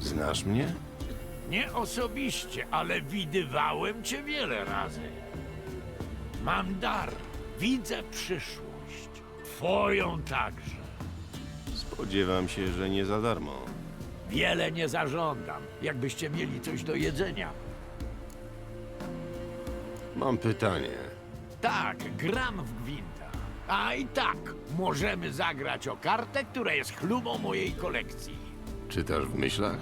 Znasz mnie? Nie osobiście, ale widywałem cię wiele razy. Mam dar, widzę przyszłość. Twoją także. Spodziewam się, że nie za darmo. Wiele nie zażądam, jakbyście mieli coś do jedzenia. Mam pytanie. Tak, gram w gwinta. A i tak, możemy zagrać o kartę, która jest chlubą mojej kolekcji. Czytasz w myślach?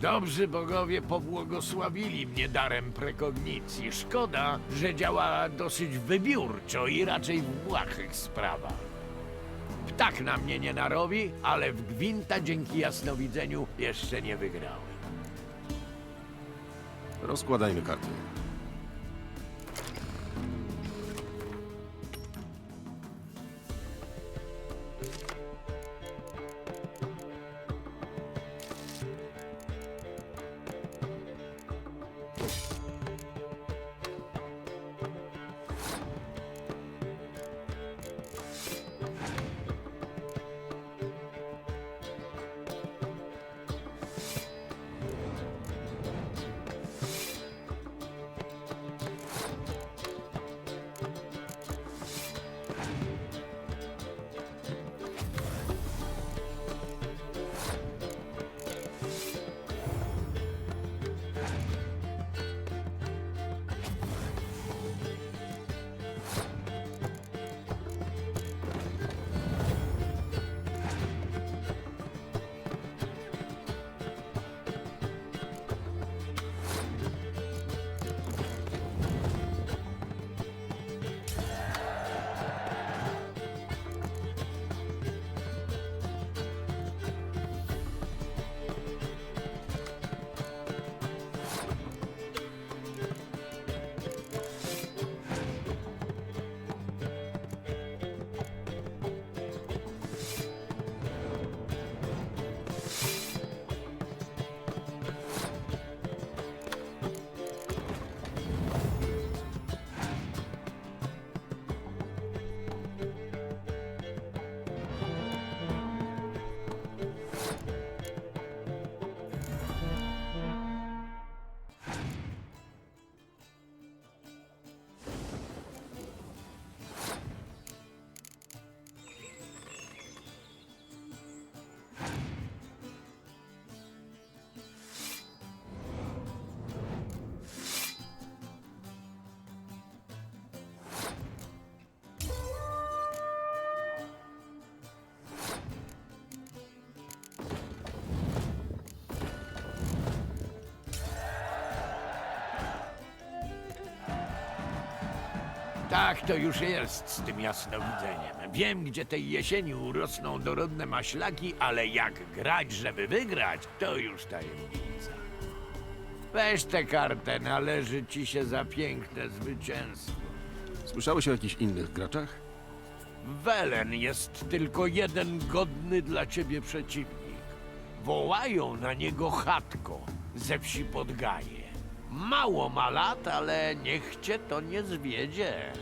Dobrzy bogowie pobłogosławili mnie darem prekognicji. Szkoda, że działa dosyć wybiórczo i raczej w błahych sprawach. Ptak na mnie nie narobi, ale w gwinta dzięki jasnowidzeniu jeszcze nie wygrałem. Rozkładajmy karty. Tak to już jest z tym jasnowidzeniem. Wiem, gdzie tej jesieni urosną dorodne maślaki, ale jak grać, żeby wygrać, to już tajemnica. Weź tę kartę, należy ci się za piękne zwycięstwo. Słyszałeś o jakichś innych graczach? W Welen jest tylko jeden godny dla ciebie przeciwnik. Wołają na niego chatko ze wsi Podgaje. Mało ma lat, ale niech cię to nie zwiedzie.